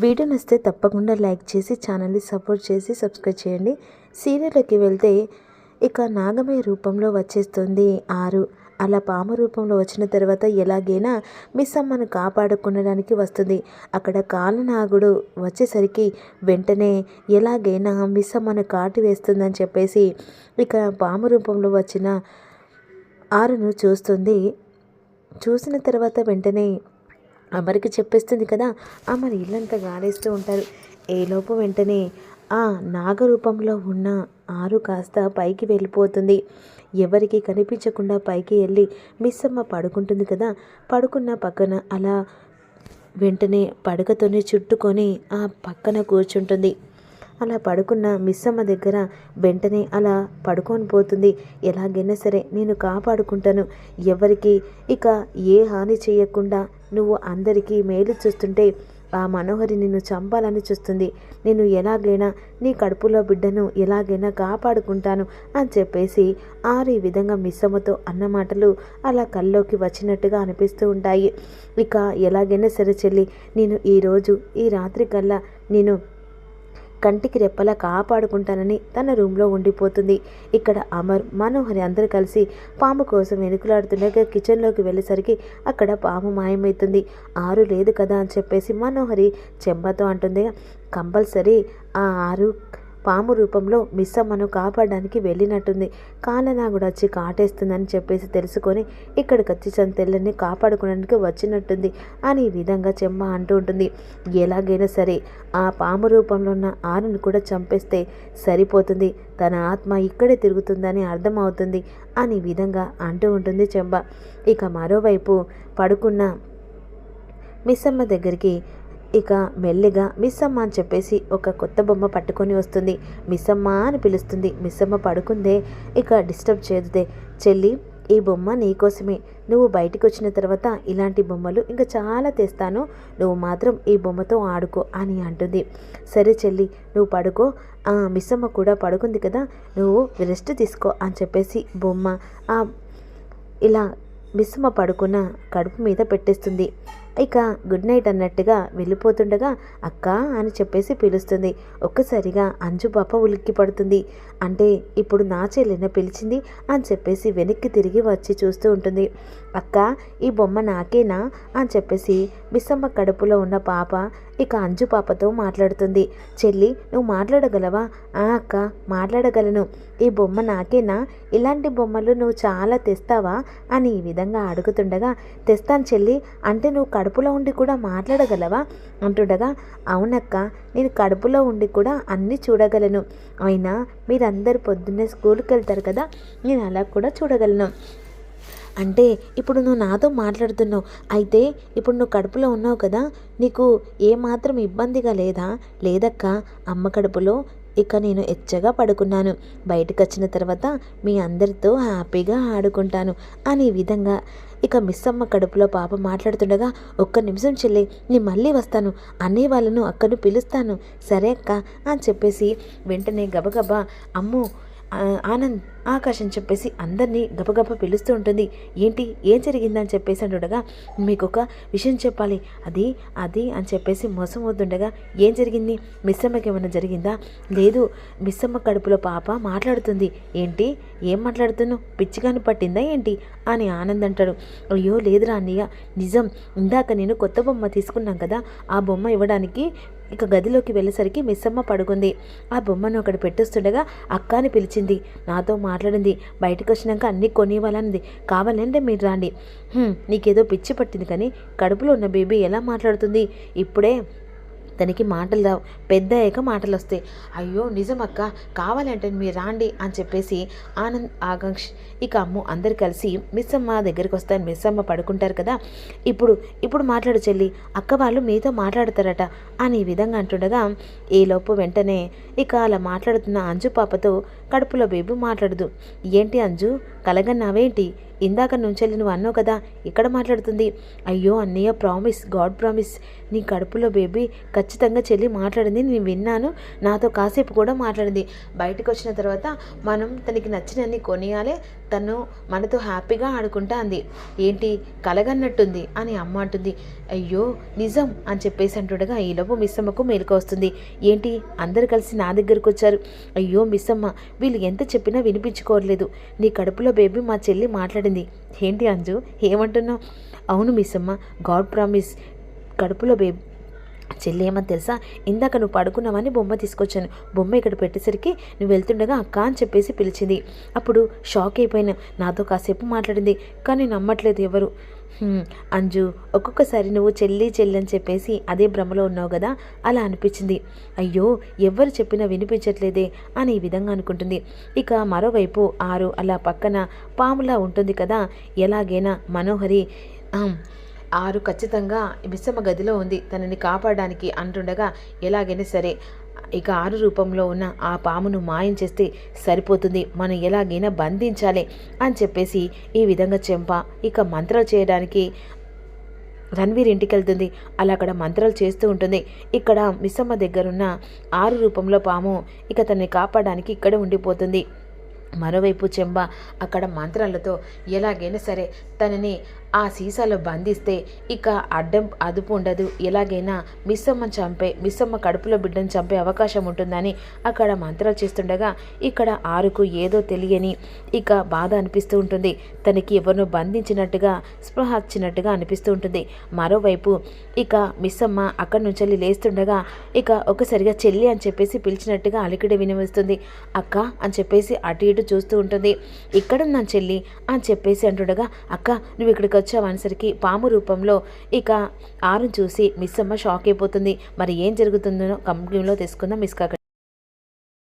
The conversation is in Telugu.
వీడియో నచ్చితే తప్పకుండా లైక్ చేసి ఛానల్ని సపోర్ట్ చేసి సబ్స్క్రైబ్ చేయండి. సీరియల్లోకి వెళ్తే ఇక నాగమయ రూపంలో వచ్చేస్తుంది ఆరు. అలా పాము రూపంలో వచ్చిన తర్వాత ఎలాగైనా మిస్ అమ్మను కాపాడుకునడానికి వస్తుంది. అక్కడ కాలనాగుడు వచ్చేసరికి వెంటనే ఎలాగైనా మిస్ అమ్మను కాటి వేస్తుందని చెప్పేసి ఇక పాము రూపంలో వచ్చిన ఆరును చూస్తుంది. చూసిన తర్వాత వెంటనే అమరికి చెప్పేస్తుంది కదా అమరు ఇల్లంతా గాలేస్తూ ఉంటారు. ఏలోపు వెంటనే ఆ నాగరూపంలో ఉన్న ఆరు కాస్త పైకి వెళ్ళిపోతుంది. ఎవరికి కనిపించకుండా పైకి వెళ్ళి మిస్సమ్మ పడుకుంటుంది కదా పడుకున్న పక్కన అలా వెంటనే పడకతోనే చుట్టుకొని ఆ పక్కన కూర్చుంటుంది. అలా పడుకున్న మిస్సమ్మ దగ్గర వెంటనే అలా పడుకొని పోతుంది. ఎలాగైనా సరే నేను కాపాడుకుంటాను. ఎవరికి ఇక ఏ హాని చేయకుండా నువ్వు అందరికీ మేలు చూస్తుంటే ఆ మనోహరి నిన్ను చంపాలని చూస్తుంది. నేను ఎలాగైనా నీ కడుపులో బిడ్డను ఎలాగైనా కాపాడుకుంటాను అని చెప్పేసి ఆరు ఈ విధంగా మిస్సమ్మతో అన్న మాటలు అలా కల్లోకి వచ్చినట్టుగా అనిపిస్తూ ఉంటాయి. ఇక ఎలాగైనా సరే చెల్లి నేను ఈరోజు ఈ రాత్రి కల్లా నేను కంటికి రెప్పలా కాపాడుకుంటానని తన రూమ్లో ఉండిపోతుంది. ఇక్కడ అమర్ మనోహరి అందరూ కలిసి పాము కోసం వెనుకలాడుతుండగా కిచెన్లోకి వెళ్ళేసరికి అక్కడ పాము మాయమవుతుంది ఆరు లేదు కదా అని చెప్పేసి మనోహరి చెంబతో అంటుంది. కంపల్సరీ ఆ ఆరు పాము రూపంలో మిస్సమ్మను కాపాడడానికి వెళ్ళినట్టుంది. కాలనాగుడు వచ్చి కాటేస్తుందని చెప్పేసి తెలుసుకొని ఇక్కడికి వచ్చి తెల్లని కాపాడుకోవడానికి వచ్చినట్టుంది అని ఈ విధంగా చెమ్మ అంటూ ఉంటుంది. ఎలాగైనా సరే ఆ పాము రూపంలో ఉన్న ఆరుని కూడా చంపేస్తే సరిపోతుంది. తన ఆత్మ ఇక్కడే తిరుగుతుందని అర్థమవుతుంది అని విధంగా అంటూ ఉంటుంది చెంబ ఇక మరోవైపు పడుకున్న మిస్సమ్మ దగ్గరికి ఇక మెల్లిగా మిస్సమ్మ అని చెప్పేసి ఒక కొత్త బొమ్మ పట్టుకొని వస్తుంది. మిస్సమ్మ అని పిలుస్తుంది. మిస్సమ్మ పడుకుందే ఇక డిస్టర్బ్ చేయదుదే చెల్లి ఈ బొమ్మ నీకోసమే నువ్వు బయటికి వచ్చిన తర్వాత ఇలాంటి బొమ్మలు ఇంకా చాలా తెస్తాను. నువ్వు మాత్రం ఈ బొమ్మతో ఆడుకో అని అంటుంది. సరే చెల్లి నువ్వు పడుకో. ఆ మిస్సమ్మ కూడా పడుకుంది కదా నువ్వు రెస్ట్ తీసుకో అని చెప్పేసి బొమ్మ ఆ ఇలా మిస్సమ్మ పడుకున్న కడుపు మీద పెట్టేస్తుంది. ఇక గుడ్ నైట్ అన్నట్టుగా వెళ్ళిపోతుండగా అక్క అని చెప్పేసి పిలుస్తుంది. ఒక్కసారిగా అంజు పాప ఉలిక్కి పడుతుంది. అంటే ఇప్పుడు నా చెల్లిన పిలిచింది? అని చెప్పేసి వెనక్కి తిరిగి వచ్చి చూస్తూ ఉంటుంది. అక్క ఈ బొమ్మ నాకేనా? అని చెప్పేసి మిస్సమ్మ కడుపులో ఉన్న పాప ఇక అంజు పాపతో మాట్లాడుతుంది. చెల్లి నువ్వు మాట్లాడగలవా? ఆ అక్క మాట్లాడగలను. ఈ బొమ్మ నాకేనా? ఇలాంటి బొమ్మలు నువ్వు చాలా తెస్తావా? అని ఈ విధంగా అడుగుతుండగా తెస్తాను చెల్లి అంటే నువ్వు కడుపులో ఉండి కూడా మాట్లాడగలవా? అంటుండగా అవునక్క నేను కడుపులో ఉండి కూడా అన్నీ చూడగలను. అయినా మీరందరు పొద్దున్నే స్కూల్కి వెళ్తారు కదా నేను అలా కూడా చూడగలను. అంటే ఇప్పుడు నువ్వు నాతో మాట్లాడుతున్నావు. అయితే ఇప్పుడు నువ్వు కడుపులో ఉన్నావు కదా నీకు ఏమాత్రం ఇబ్బందిగా లేదా? లేదక్క అమ్మ కడుపులో ఇక నేను ఎచ్చగా పడుకున్నాను. బయటకు వచ్చిన తర్వాత మీ అందరితో హ్యాపీగా ఆడుకుంటాను అనే విధంగా ఇక మిస్ అమ్మ కడుపులో పాప మాట్లాడుతుండగా ఒక్క నిమిషం చెల్లి నేను మళ్ళీ వస్తాను. అన్నయ్య వాళ్ళను అక్కను పిలుస్తాను. సరే అక్క అని చెప్పేసి వెంటనే గబగబా అమ్ము ఆనంద్ ఆకాశం చెప్పేసి అందరినీ గబగబ పిలుస్తూ ఉంటుంది. ఏంటి? ఏం జరిగిందని చెప్పేసి అంటుండగా మీకు ఒక విషయం చెప్పాలి. అది అది అని చెప్పేసి మోసం అవుతుండగా ఏం జరిగింది? మిస్సమ్మకి ఏమైనా జరిగిందా? లేదు మిస్సమ్మ కడుపులో పాప మాట్లాడుతుంది. ఏంటి? ఏం మాట్లాడుతున్నావు? పిచ్చిగాని పట్టిందా ఏంటి? అని ఆనంద్ అంటాడు. అయ్యో లేదురా అన్నయ్య. నిజం. ఇందాక నేను కొత్త బొమ్మ తీసుకున్నాం కదా ఆ బొమ్మ ఇవ్వడానికి ఇక గదిలోకి వెళ్ళేసరికి మిస్సమ్మ పడుకుంది. ఆ బొమ్మను అక్కడ పెట్టేస్తుండగా అక్క అని పిలిచింది. నాతో మాట్లాడింది. బయటకు వచ్చినాక అన్నీ కొనివ్వాలన్నది కావాలంటే మీరు రాండి. నీకేదో పిచ్చి పట్టింది కానీ కడుపులో ఉన్న బేబీ ఎలా మాట్లాడుతుంది? ఇప్పుడే తనకి మాటలు రావు పెద్ద అయ్యాక మాటలు వస్తాయి అయ్యో నిజం అక్క కావాలంటే మీరు రాండి అని చెప్పేసి ఆనంద్ ఆకాంక్ష ఇక అమ్ము అందరు కలిసి మిస్ అమ్మ దగ్గరికి వస్తాను మిస్ అమ్మ పడుకుంటారు కదా. ఇప్పుడు ఇప్పుడు మాట్లాడు చెల్లి అక్క వాళ్ళు మీతో మాట్లాడతారట అని ఈ విధంగా అంటుండగా ఈలోపు వెంటనే ఇక అలా మాట్లాడుతున్న అంజు పాపతో కడుపులో బేబీ మాట్లాడదు. ఏంటి అంజు కలగన్నావేంటి? ఇందాక నుంచెల్లి నువ్వు అన్నావు కదా ఇక్కడ మాట్లాడుతుంది. అయ్యో అన్నయ్య ప్రామిస్ గాడ్ ప్రామిస్ నీ కడుపులో బేబీ ఖచ్చితంగా చెల్లి మాట్లాడింది నేను విన్నాను. నాతో కాసేపు కూడా మాట్లాడింది. బయటకు వచ్చిన తర్వాత మనం తనకి నచ్చినన్ని కొనియాలి తను మనతో హ్యాపీగా ఆడుకుంటా అంది. ఏంటి కలగన్నట్టుంది అని అమ్మ అంటుంది. అయ్యో నిజం అని చెప్పేసి అంటుండగా ఈలోపు మిస్సమ్మకు మేలుకు వస్తుంది. ఏంటి అందరు కలిసి నా దగ్గరకు వచ్చారు. అయ్యో మిస్సమ్మ వీళ్ళు ఎంత చెప్పినా వినిపించుకోవట్లేదు. నీ కడుపులో బేబీ మా చెల్లి మాట్లాడింది. ఏంటి అంజు? ఏమంటున్నావు? అవును మిస్సమ్మ గాడ్ ప్రామిస్. కడుపులో బే చెల్లి ఏమని తెలుసా? ఇందాక నువ్వు పడుకున్నావని బొమ్మ తీసుకొచ్చాను. బొమ్మ ఇక్కడ పెట్టేసరికి నువ్వు వెళ్తుండగా అక్క అని చెప్పేసి పిలిచింది. అప్పుడు షాక్ అయిపోయినా. నాతో కాసేపు మాట్లాడింది కానీ నమ్మట్లేదు ఎవరు. అంజు ఒక్కొక్కసారి నువ్వు చెల్లి చెల్లి అని చెప్పేసి అదే భ్రమలో ఉన్నావు కదా అలా అనిపించింది. అయ్యో ఎవరు చెప్పినా వినిపించట్లేదే అని ఈ విధంగా అనుకుంటుంది. ఇక మరోవైపు ఆరు అలా పక్కన పాములా ఉంటుంది కదా ఎలాగైనా మనోహరి ఆరు ఖచ్చితంగా విషమ గదిలో ఉంది. తనని కాపాడడానికి అంటుండగా ఎలాగైనా సరే ఇక ఆరు రూపంలో ఉన్న ఆ పామును మాయం చేస్తే సరిపోతుంది. మనం ఎలాగైనా బంధించాలి అని చెప్పేసి ఈ విధంగా చెంప ఇక మంత్రాలు చేయడానికి రణ్వీర్ ఇంటికి వెళ్తుంది. అలా అక్కడ మంత్రాలు చేస్తూ ఉంటుంది. ఇక్కడ మిస్సమ్మ దగ్గరున్న ఆరు రూపంలో పాము ఇక తనని కాపాడడానికి ఇక్కడ ఉండిపోతుంది. మరోవైపు చెంబ అక్కడ మంత్రాలతో ఎలాగైనా సరే తనని ఆ సీసాలో బంధిస్తే ఇక అడ్డం అదుపు ఉండదు. ఎలాగైనా మిస్సమ్మ చంపే మిస్సమ్మ కడుపులో బిడ్డను చంపే అవకాశం ఉంటుందని అక్కడ మంత్రాలు చేస్తుండగా ఇక్కడ ఆరుకు ఏదో తెలియని ఇక బాధ అనిపిస్తూ ఉంటుంది. తనకి ఎవరినో బంధించినట్టుగా స్పృహ వచ్చినట్టుగా అనిపిస్తూ ఉంటుంది. మరోవైపు ఇక మిస్సమ్మ అక్కడి నుంచి వెళ్ళి లేస్తుండగా ఇక ఒకసారిగా చెల్లి అని చెప్పేసి పిలిచినట్టుగా అలికిడి వినిపిస్తుంది. అక్క అని చెప్పేసి అటు ఇటు చూస్తూ ఉంటుంది. ఇక్కడున్నాను చెల్లి? అని చెప్పేసి అంటుండగా అక్క నువ్వు ఇక్కడికి వచ్చావు పాము రూపంలో ఇక ఆరును చూసి మిస్సమ్మ షాక్ అయిపోతుంది. మరి ఏం జరుగుతుందో కంపెనీలో తెలుసుకుందాం మిస్ కాక